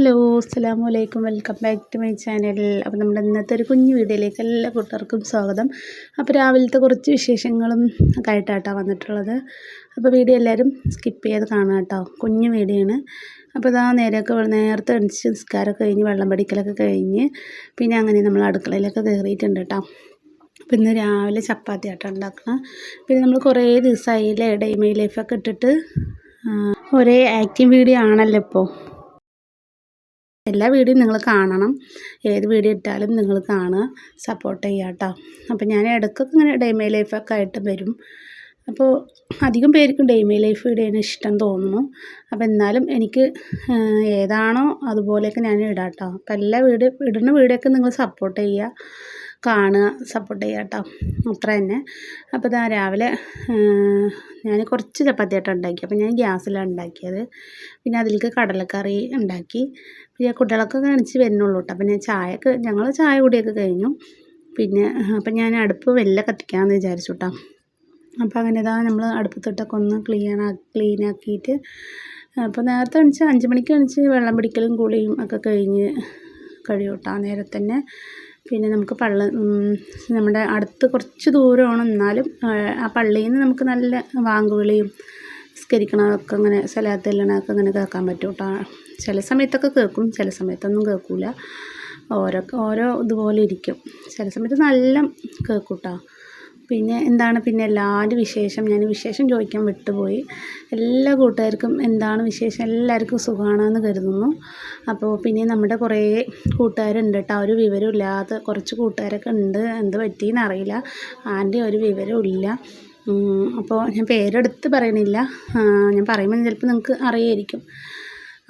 Hello അസ്സാം വലൈക്കും welcome back to my channel. അപ്പോൾ നമ്മുടെ ഇന്നത്തെ ഒരു കുഞ്ഞു വീഡിയോയിലേക്ക് എല്ലാ കൂട്ടർക്കും സ്വാഗതം. അപ്പോൾ രാവിലത്തെ കുറച്ച് വിശേഷങ്ങളും ഒക്കെ ആയിട്ടാട്ടോ വന്നിട്ടുള്ളത്. അപ്പോൾ വീഡിയോ എല്ലാവരും സ്കിപ്പ് ചെയ്ത് കാണാം കേട്ടോ. കുഞ്ഞു വീഡിയോ ആണ്. അപ്പോൾ ഇതാ നേരെയൊക്കെ നേരത്തെ എണിച്ച് നിസ്കാരമൊക്കെ കഴിഞ്ഞ് വെള്ളം പഠിക്കലൊക്കെ കഴിഞ്ഞ് പിന്നെ അങ്ങനെ നമ്മൾ അടുക്കളയിലൊക്കെ കയറിയിട്ടുണ്ട് കേട്ടോ. അപ്പോൾ ഇന്ന് രാവിലെ ചപ്പാത്തി ആട്ടം ഉണ്ടാക്കണം. പിന്നെ നമ്മൾ കുറേ ദിവസമായില്ലേ ഡൈമൈ ലൈഫൊക്കെ ഇട്ടിട്ട് ഒരേ ആക്റ്റീവ് വീഡിയോ ആണല്ലോ ഇപ്പോൾ. എല്ലാ വീഡിയോയും നിങ്ങൾ കാണണം. ഏത് വീഡിയോ ഇട്ടാലും നിങ്ങൾ കാണുക സപ്പോർട്ട് ചെയ്യുക കേട്ടോ അപ്പോൾ ഞാൻ ഇടയ്ക്കൊക്കെ ഇങ്ങനെ ഡെയ്മേ ലൈഫൊക്കെ ആയിട്ട് വരും. അപ്പോൾ അധികം പേർക്കും ഡെയ്മേ ലൈഫ് വീഡിയോയാണ് ഇഷ്ടം തോന്നുന്നു. അപ്പോൾ എന്നാലും എനിക്ക് ഏതാണോ അതുപോലെയൊക്കെ ഞാൻ ഇടാം കേട്ടോ അപ്പോൾ എല്ലാ വീഡിയോ ഇടുന്ന വീഡിയോ ഒക്കെ നിങ്ങൾ സപ്പോർട്ട് ചെയ്യുക. കാണുക സപ്പോർട്ട് ചെയ്യുക കേട്ടോ അത്ര തന്നെ. അപ്പോൾ ഇതാ രാവിലെ ഞാൻ കുറച്ച് ചപ്പാത്തി ആയിട്ട് ഉണ്ടാക്കി അപ്പോൾ ഞാൻ ഗ്യാസിലാണ് ഉണ്ടാക്കിയത്. പിന്നെ അതിലേക്ക് കടലക്കറി ഉണ്ടാക്കി. പിന്നെ കുട്ടികളൊക്കെ കാണിച്ച് വരുന്നുള്ളൂ കേട്ടോ അപ്പം ഞാൻ ചായക്ക് ഞങ്ങൾ ചായ കൂടിയൊക്കെ കഴിഞ്ഞു. പിന്നെ അപ്പം ഞാൻ അടുപ്പ് വെല്ല കത്തിക്കാമെന്ന് വിചാരിച്ചു കേട്ടോ അപ്പോൾ അങ്ങനെ ഇതാ നമ്മൾ അടുപ്പത്തിട്ടൊക്കെ ഒന്ന് ക്ലീൻ ക്ലീൻ ആക്കിയിട്ട് അപ്പോൾ നേരത്തെ എണിച്ച് അഞ്ച് മണിക്ക് എണിച്ച് വെള്ളം പിടിക്കലും കുളിയും ഒക്കെ കഴിഞ്ഞ് കഴിയൂട്ടോ നേരത്തന്നെ നേരത്തെ തന്നെ പിന്നെ നമുക്ക് പള്ളി നമ്മുടെ അടുത്ത് കുറച്ച് ദൂരമാണ്. എന്നാലും ആ പള്ളിയിൽ നിന്ന് നമുക്ക് നല്ല വാങ്കുവിളിയും നിസ്കരിക്കണതൊക്കെ അങ്ങനെ സലാത്ത് അങ്ങനെ കേൾക്കാൻ പറ്റും കേട്ടോ ചില സമയത്തൊക്കെ കേൾക്കും ചില സമയത്തൊന്നും കേൾക്കില്ല ഓരോ ഓരോ ഇതുപോലെ ഇരിക്കും. ചില സമയത്ത് നല്ല കേൾക്കും കേട്ടോ പിന്നെ എന്താണ് പിന്നെ എല്ലാവരും വിശേഷം? ഞാൻ വിശേഷം ചോദിക്കാൻ വിട്ടുപോയി. എല്ലാ കൂട്ടുകാർക്കും എന്താണ് വിശേഷം? എല്ലാവർക്കും സുഖമാണെന്ന് കരുതുന്നു. അപ്പോൾ പിന്നെ നമ്മുടെ കുറേ കൂട്ടുകാരുണ്ട് കേട്ടോ. ഒരു വിവരമില്ലാത്ത കുറച്ച് കൂട്ടുകാരൊക്കെ ഉണ്ട്. എന്ത് പറ്റിയെന്ന് അറിയില്ല. ആന്റെ ഒരു വിവരമില്ല അപ്പോൾ ഞാൻ പേരെടുത്ത് പറയണില്ല. ഞാൻ പറയുമ്പോൾ ചിലപ്പോൾ നിങ്ങൾക്ക് അറിയായിരിക്കും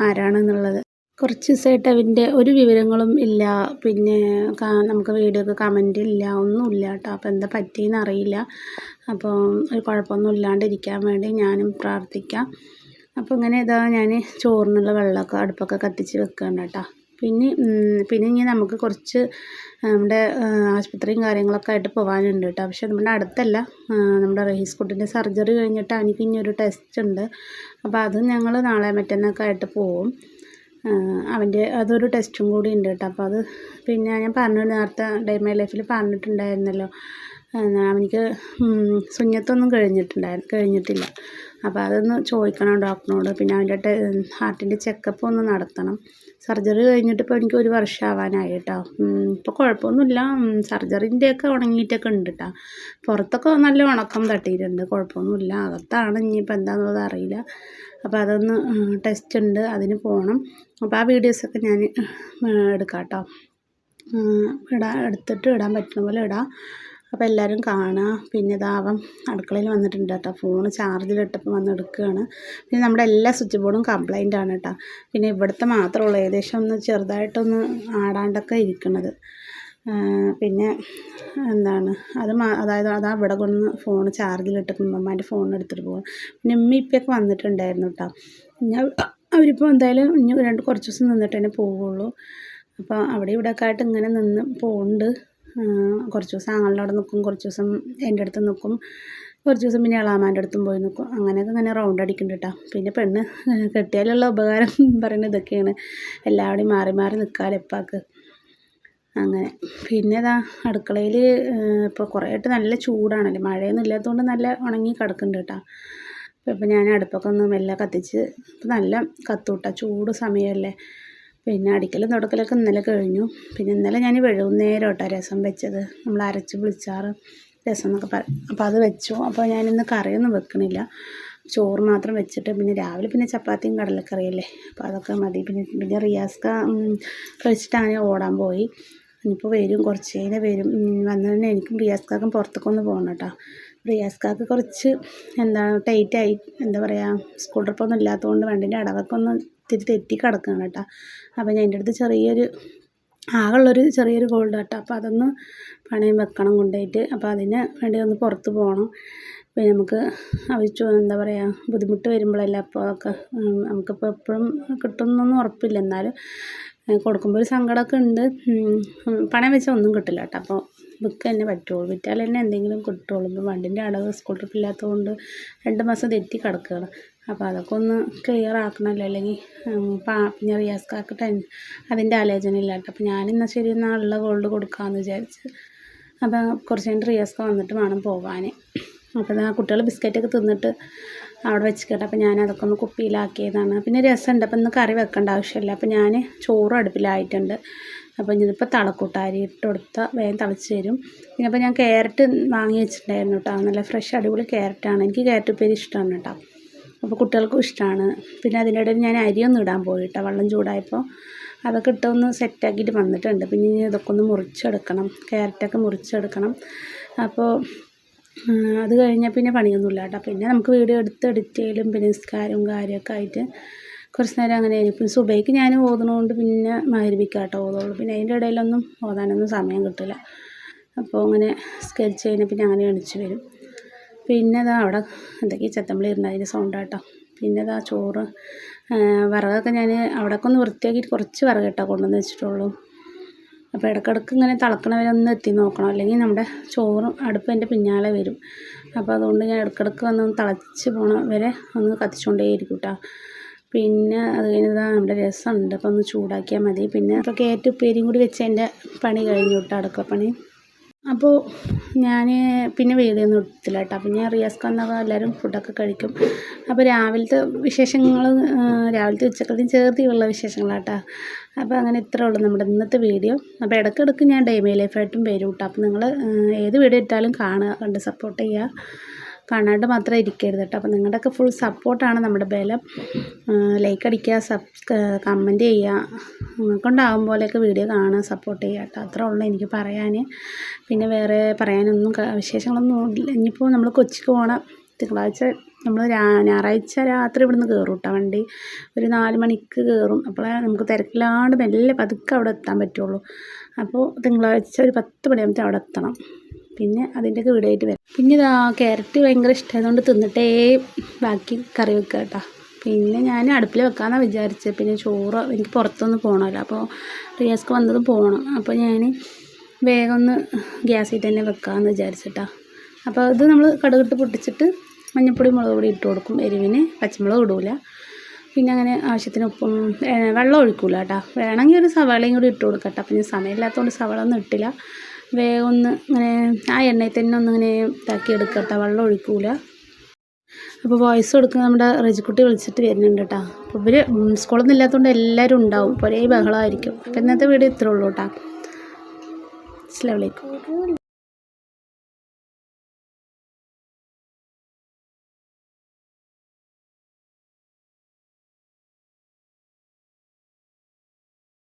ആരാണെന്നുള്ളത് കുറച്ച് ദിവസമായിട്ട് അവന്റെ ഒരു വിവരങ്ങളും ഇല്ല. പിന്നെ നമുക്ക് വീഡിയോക്ക് കമന്റ് ഇല്ല. ഒന്നുമില്ല കേട്ടോ. അപ്പോൾ എന്താ പറ്റിയെന്ന് അറിയില്ല. അപ്പോൾ ഒരു കുഴപ്പമൊന്നും ഇല്ലാണ്ടിരിക്കാൻ വേണ്ടി ഞാനും പ്രാർത്ഥിക്കാം. അപ്പോൾ ഇങ്ങനെ ഇതാ ഞാൻ ചോറിനുള്ള വെള്ളമൊക്കെ അടുപ്പൊക്കെ കത്തിച്ച് വെക്കുകയാണ് കേട്ടോ. പിന്നെ പിന്നെ ഇനി നമുക്ക് കുറച്ച് നമ്മുടെ ആശുപത്രിയും കാര്യങ്ങളൊക്കെ ആയിട്ട് പോകാനുണ്ട് കേട്ടോ. പക്ഷെ നമ്മുടെ അടുത്തല്ല. നമ്മുടെ റഹീസ് കുട്ടിന്റെ സർജറി കഴിഞ്ഞിട്ട് എനിക്ക് ഇനി ഒരു ടെസ്റ്റ് ഉണ്ട്. അപ്പോൾ അതും ഞങ്ങൾ നാളെ മറ്റന്നൊക്കെ ആയിട്ട് പോവും. അവന്റെ അതൊരു ടെസ്റ്റും കൂടി ഉണ്ട് കേട്ടോ. അപ്പോൾ അത് പിന്നെ ഞാൻ പറഞ്ഞു നേരത്തെ ഡൈമൈ ലൈഫിൽ പറഞ്ഞിട്ടുണ്ടായിരുന്നല്ലോ. അവനിക്ക് സുഞ്ഞത്തൊന്നും കഴിഞ്ഞിട്ടുണ്ടായിരുന്നു കഴിഞ്ഞിട്ടില്ല. അപ്പോൾ അതൊന്ന് ചോദിക്കണം ഡോക്ടറിനോട്. പിന്നെ അവന്റെ ഹാർട്ടിന്റെ ചെക്കപ്പ് ഒന്ന് നടത്തണം. സർജറി കഴിഞ്ഞിട്ട് ഇപ്പോൾ എനിക്ക് ഒരു വർഷം ആവാനായി കേട്ടോ ഇപ്പോൾ കുഴപ്പമൊന്നുമില്ല. സർജറിന്റെയൊക്കെ ഉണങ്ങിയിട്ടൊക്കെ ഉണ്ട് കേട്ടോ. പുറത്തൊക്കെ നല്ല ഉണക്കം തട്ടിയിട്ടുണ്ട്. കുഴപ്പമൊന്നുമില്ല. അകത്താണ് ഇനിയിപ്പോൾ എന്താണെന്നുള്ളത് അറിയില്ല. അപ്പോൾ അതൊന്ന് ടെസ്റ്റ് ഉണ്ട്. അതിന് പോകണം അപ്പോൾ ആ വീഡിയോസൊക്കെ ഞാൻ എടുക്കാം കേട്ടോ ഇടാൻ എടുത്തിട്ട് ഇടാൻ പറ്റുന്ന പോലെ ഇടാം. അപ്പോൾ എല്ലാവരും കാണുക പിന്നെ ഇതാവാം അടുക്കളയിൽ വന്നിട്ടുണ്ട് കേട്ടോ ഫോൺ ചാർജിലിട്ടപ്പോൾ വന്ന് എടുക്കുകയാണ് പിന്നെ നമ്മുടെ എല്ലാ സ്വിച്ച് ബോർഡും കംപ്ലൈന്റ് ആണ് കേട്ടോ പിന്നെ ഇവിടുത്തെ മാത്രമേ ഉള്ളൂ. ഏകദേശം ഒന്ന് ചെറുതായിട്ടൊന്ന് ആടാണ്ടൊക്കെ ഇരിക്കുന്നത് പിന്നെ എന്താണ്? അത് അതായത് അതാ ഇവിടെ കൊണ്ട് ഫോൺ ചാർജിലിട്ടപ്പോൾ ഉമ്മമാന്റെ ഫോൺ എടുത്തിട്ട് പോകും പിന്നെ ഉമ്മ ഇപ്പൊക്കെ വന്നിട്ടുണ്ടായിരുന്നു കേട്ടോ ഞാൻ അവരിപ്പോൾ എന്തായാലും ഇനി രണ്ട് കുറച്ച് ദിവസം നിന്നിട്ട് തന്നെ പോവുള്ളൂ. അപ്പോൾ അവിടെ ഇവിടെ ഒക്കെ ആയിട്ട് ഇങ്ങനെ നിന്ന് പോകുന്നുണ്ട് കുറച്ച് ദിവസം ആങ്ങളുടെ അവിടെ നിൽക്കും കുറച്ച് ദിവസം എന്റെ അടുത്ത് നിൽക്കും കുറച്ച് ദിവസം പിന്നെ ഇളാമാന്റെ അടുത്തും പോയി നിൽക്കും അങ്ങനെയൊക്കെ ഇങ്ങനെ റൗണ്ട് അടിക്കുന്നുണ്ട് കേട്ടോ പിന്നെ പെണ്ണ് കെട്ടിയാലുള്ള ഉപകാരം പറയുന്നത് ഇതൊക്കെയാണ്. എല്ലാവരുടെയും മാറി മാറി നിൽക്കാമല്ലോ എപ്പാക്ക് അങ്ങനെ. പിന്നെ ഇതാ അടുക്കളയിൽ ഇപ്പോൾ കുറേയായിട്ട് നല്ല ചൂടാണല്ലോ? മഴയൊന്നും ഇല്ലാത്തതുകൊണ്ട് നല്ല ഉണങ്ങി കിടക്കുന്നുണ്ട് കേട്ടോ അപ്പോൾ ഇപ്പോൾ ഞാൻ അടുപ്പൊക്കെ ഒന്ന് മെല്ലെ കത്തിച്ച് ഇപ്പം നല്ല കത്തൂട്ട. ചൂട് സമയമല്ലേ പിന്നെ അടിക്കലും തുടക്കലൊക്കെ ഇന്നലെ കഴിഞ്ഞു. പിന്നെ ഇന്നലെ ഞാൻ വെഴുകുന്നേരം കേട്ടോ രസം വെച്ചത്. നമ്മൾ അരച്ച് വിളിച്ചാറ് രസം എന്നൊക്കെ പറയും അപ്പോൾ അത് വെച്ചു. അപ്പോൾ ഞാനിന്ന് കറിയൊന്നും വെക്കണില്ല. ചോറ് മാത്രം വെച്ചിട്ട് പിന്നെ രാവിലെ പിന്നെ ചപ്പാത്തിയും കടലക്കറിയല്ലേ. അപ്പോൾ അതൊക്കെ മതി. പിന്നെ പിന്നെ റിയാസ്ക കഴിച്ചിട്ടാണ് ഓടാൻ പോയി. ഇനിയിപ്പോൾ വരും കുറച്ച് കഴിഞ്ഞാൽ വരും. വന്നു തന്നെ എനിക്കും റിയാസ്കാക്കും പുറത്തേക്കൊന്ന് പോകണം കേട്ടോ റിയാസ്കാക്ക് കുറച്ച് എന്താണ് ടൈറ്റായി എന്താ പറയുക സ്കൂൾ ട്രിപ്പൊന്നും ഇല്ലാത്തതുകൊണ്ട് വണ്ടിന്റെ അടവൊക്കെ ഒന്ന് ഇത്തിരി തെറ്റി കിടക്കുകയാണ് കേട്ടോ അപ്പോൾ ഞാൻ എന്റെ അടുത്ത് ചെറിയൊരു ആകെയുള്ളൊരു ചെറിയൊരു ഗോൾഡ് കേട്ടോ അപ്പോൾ അതൊന്ന് പണയം വെക്കണം കൊണ്ടുപോയിട്ട് അപ്പോൾ അതിന് വേണ്ടി ഒന്ന് പുറത്ത് പോകണം പിന്നെ നമുക്ക് ആവശ്യം എന്താ പറയുക ബുദ്ധിമുട്ട് വരുമ്പോഴല്ലേ അപ്പോൾ ഒക്കെ നമുക്കിപ്പോൾ എപ്പോഴും കിട്ടുന്നൊന്നും ഉറപ്പില്ല. എന്നാലും കൊടുക്കുമ്പോൾ ഒരു സങ്കടമൊക്കെ ഉണ്ട്. പണം വെച്ചാൽ ഒന്നും കിട്ടില്ല കേട്ടോ. അപ്പോൾ ബുക്ക് തന്നെ പറ്റുള്ളൂ. വിറ്റാൽ തന്നെ എന്തെങ്കിലും കിട്ടുള്ളൂ. ഇപ്പോൾ വണ്ടിന്റെ അടവ് സ്കൂൾ ട്രിപ്പ് ഇല്ലാത്തതുകൊണ്ട് രണ്ട് മാസം തെറ്റി കിടക്കുകയാണ്. അപ്പോൾ അതൊക്കെ ഒന്ന് ക്ലിയർ ആക്കണമല്ലോ. അല്ലെങ്കിൽ പാ പിന്നെ റിയാസ്ക്കാർക്ക് ടെൻ അതിന്റെ ആലോചന ഇല്ല കേട്ടോ. അപ്പോൾ ഞാൻ എന്നാൽ ശരി എന്നാൽ ഉള്ള ഗോൾഡ് കൊടുക്കാമെന്ന് വിചാരിച്ച്. അപ്പോൾ കുറച്ച് കഴിഞ്ഞിട്ട് റിയാസ്ക്ക വന്നിട്ട് വേണം പോകാൻ. അപ്പോൾ ആ കുട്ടികൾ ബിസ്ക്കറ്റൊക്കെ തിന്നിട്ട് അവിടെ വെച്ചിട്ട് അപ്പോൾ ഞാൻ അതൊക്കെ ഒന്ന് കുപ്പിയിലാക്കിയതാണ്. പിന്നെ രസമുണ്ട്. അപ്പോൾ ഇന്ന് കറി വെക്കേണ്ട ആവശ്യമില്ല. അപ്പോൾ ഞാൻ ചോറ് അടുപ്പിലായിട്ടുണ്ട്. അപ്പോൾ ഇതിപ്പോൾ തളക്കൂട്ടാരി ഇട്ട് കൊടുത്ത വേഗം തിളച്ച് തരും. പിന്നെ അപ്പോൾ ഞാൻ ക്യാരറ്റ് വാങ്ങി വെച്ചിട്ടുണ്ടായിരുന്നു കേട്ടോ. നല്ല ഫ്രഷ് അടിപൊളി ക്യാരറ്റാണ് എനിക്ക് ക്യാരറ്റ് ഉപ്പേരി ഇഷ്ടമാണ് കേട്ടോ. അപ്പോൾ കുട്ടികൾക്കും ഇഷ്ടമാണ്. പിന്നെ അതിനിടയിൽ ഞാൻ അരിയൊന്നും ഇടാൻ പോയി കേട്ടോ. വെള്ളം ചൂടായപ്പോൾ അതൊക്കെ ഇട്ടൊന്ന് സെറ്റാക്കിയിട്ട് വന്നിട്ടുണ്ട്. പിന്നെ ഇതൊക്കെ ഒന്ന് മുറിച്ചെടുക്കണം. ക്യാരറ്റൊക്കെ മുറിച്ചെടുക്കണം. അപ്പോൾ അത് കഴിഞ്ഞാൽ പിന്നെ പണിയൊന്നുമില്ല കേട്ടോ. പിന്നെ നമുക്ക് വീഡിയോ എടുത്ത് എഡിറ്റ് ചെയ്യലും പിന്നെ നിസ്കാരവും കാര്യമൊക്കെ ആയിട്ട് കുറച്ച് നേരം അങ്ങനെ ആയിരിക്കും സുബൈക്ക് ഞാൻ ഓതുന്നതുകൊണ്ട് പിന്നെ മഹരിബിക്കാണ് കേട്ടോ ഓതുള്ളൂ. പിന്നെ അതിന്റെ ഇടയിലൊന്നും ഓതാനൊന്നും സമയം കിട്ടില്ല. അപ്പോൾ അങ്ങനെ സ്കെച്ച് കഴിഞ്ഞാൽ പിന്നെ അങ്ങനെ എണിച്ച് വരും. പിന്നെ ഇതാ അവിടെ എന്തൊക്കെ ചത്തമ്പളി ഇരുന്ന അതിന്റെ കേട്ടോ. പിന്നെ ഇതാ ചോറ് വിറകൊക്കെ ഞാൻ അവിടെയൊക്കെ ഒന്ന് വൃത്തിയാക്കിയിട്ട് കുറച്ച് വിറക് കേട്ടോ കൊണ്ടുവന്ന് വെച്ചിട്ടുള്ളൂ. അപ്പോൾ ഇടയ്ക്കിടയ്ക്ക് ഇങ്ങനെ തിളക്കണ വരെ ഒന്ന് എത്തി നോക്കണം. അല്ലെങ്കിൽ നമ്മുടെ ചോറും അടുപ്പ് എന്റെ പിന്നാലെ വരും. അപ്പോൾ അതുകൊണ്ട് ഞാൻ ഇടയ്ക്കിടയ്ക്ക് വന്ന് തിളച്ച് പോണ വരെ ഒന്ന് കത്തിച്ചുകൊണ്ടേയിരിക്കും കേട്ടോ. പിന്നെ അത് കഴിഞ്ഞതാ നമ്മുടെ രസമുണ്ട്. അപ്പോൾ ഒന്ന് ചൂടാക്കിയാൽ മതി. പിന്നെ ഇപ്പോൾ കയറ്റ് ഉപ്പേരിയും കൂടി വെച്ച് എന്റെ പണി കഴിഞ്ഞു കേട്ടോ അടുക്കളപ്പണി അപ്പോൾ ഞാൻ പിന്നെ വീഡിയോ ഒന്നും എടുത്തില്ല കേട്ടോ. അപ്പോൾ ഞാൻ റിയാസ്ക്ക് വന്നപ്പോൾ എല്ലാവരും ഫുഡൊക്കെ കഴിക്കും. അപ്പോൾ രാവിലത്തെ വിശേഷങ്ങൾ രാവിലത്തെ ഉച്ചക്കലത്തെയും ചേർത്തിയുള്ള വിശേഷങ്ങളാട്ടോ അപ്പോൾ അങ്ങനെ ഇത്രേ ഉള്ളൂ നമ്മുടെ ഇന്നത്തെ വീഡിയോ. അപ്പോൾ ഇടയ്ക്കിടയ്ക്ക് ഞാൻ ഡെയിമി ലൈഫായിട്ടും വരും കേട്ടോ. അപ്പോൾ നിങ്ങൾ ഏത് വീഡിയോ ഇട്ടാലും കാണുക കണ്ട് സപ്പോർട്ട് ചെയ്യുക. കാണാണ്ട് മാത്രം ഇരിക്കരുത് കേട്ടോ. അപ്പോൾ നിങ്ങളുടെയൊക്കെ ഫുൾ സപ്പോർട്ടാണ് നമ്മുടെ ബലം. ലൈക്ക് അടിക്കുക സബ് കമന്റ് ചെയ്യുക. നിങ്ങൾക്കുണ്ടാവും പോലെയൊക്കെ വീഡിയോ കാണുക സപ്പോർട്ട് ചെയ്യുക കേട്ടോ. അത്രേ ഉള്ളൂ എനിക്ക് പറയാൻ. പിന്നെ വേറെ പറയാനൊന്നും വിശേഷങ്ങളൊന്നും ഇല്ല. ഇനിയിപ്പോൾ നമ്മൾ കൊച്ചിക്ക് പോകണം. തിങ്കളാഴ്ച നമ്മൾ ഞായറാഴ്ച രാത്രി ഇവിടുന്ന് കയറും കേട്ടോ വണ്ടി ഒരു നാല് മണിക്ക് കയറും അപ്പോൾ നമുക്ക് തിരക്കില്ലാണ്ട് മെല്ലെ പതുക്കെ അവിടെ എത്താൻ പറ്റുള്ളൂ. അപ്പോൾ തിങ്കളാഴ്ച ഒരു പത്ത് മണിയാകുമ്പോൾ അവിടെ എത്തണം. പിന്നെ അതിന്റെയൊക്കെ വീടായിട്ട് വരാം. പിന്നെ ഇതാ ക്യാരറ്റ് ഭയങ്കര ഇഷ്ടമായതുകൊണ്ട് തിന്നിട്ടേ ബാക്കി കറി വെക്കുക കേട്ടോ പിന്നെ ഞാൻ അടുപ്പിൽ വെക്കാമെന്നാണ് വിചാരിച്ചത് പിന്നെ ചോറ് എനിക്ക് പുറത്തൊന്ന് പോകണമല്ലോ അപ്പോൾ റിയാസ്ക്ക് വന്നത് പോകണം അപ്പോൾ ഞാൻ വേഗം ഒന്ന് ഗ്യാസിൽ തന്നെ വെക്കാമെന്ന് വിചാരിച്ചിട്ടാണ് അപ്പോൾ ഇത് നമ്മൾ കടുകിട്ട് പൊട്ടിച്ചിട്ട് മഞ്ഞൾപ്പൊടി മുളക് പൊടി ഇട്ട് കൊടുക്കും. എരിവിന് പച്ചമുളക് ഇടൂല. പിന്നെ അങ്ങനെ ആവശ്യത്തിന് ഉപ്പും വെള്ളം ഒഴിക്കൂല കേട്ടോ. വേണമെങ്കിൽ ഒരു സവാളയും കൂടി ഇട്ട് കൊടുക്കട്ടെ അപ്പം ഞാൻ സമയമില്ലാത്തതുകൊണ്ട് സവാള ഒന്നും ഇട്ടില്ല. വേഗം ഒന്ന് ഇങ്ങനെ ആ എണ്ണയിൽ തന്നെ ഒന്ന് ഇങ്ങനെ ഇതാക്കി കേട്ടോ. വെള്ളം ഒഴിക്കൂല. അപ്പോൾ വോയിസ് കൊടുക്കുന്ന നമ്മുടെ റജിക്കുട്ടി വിളിച്ചിട്ട് വരുന്നുണ്ട് കേട്ടോ. അപ്പോൾ ഇവർ സ്കൂളൊന്നും ഇല്ലാത്തതുകൊണ്ട് എല്ലാവരും ഉണ്ടാവും. ഒരേ ബഹളമായിരിക്കും. അപ്പോൾ ഇന്നത്തെ വീഡിയോ ഇത്രേ ഉള്ളൂ കേട്ടോ. അസ്സലാമു അലൈക്കും.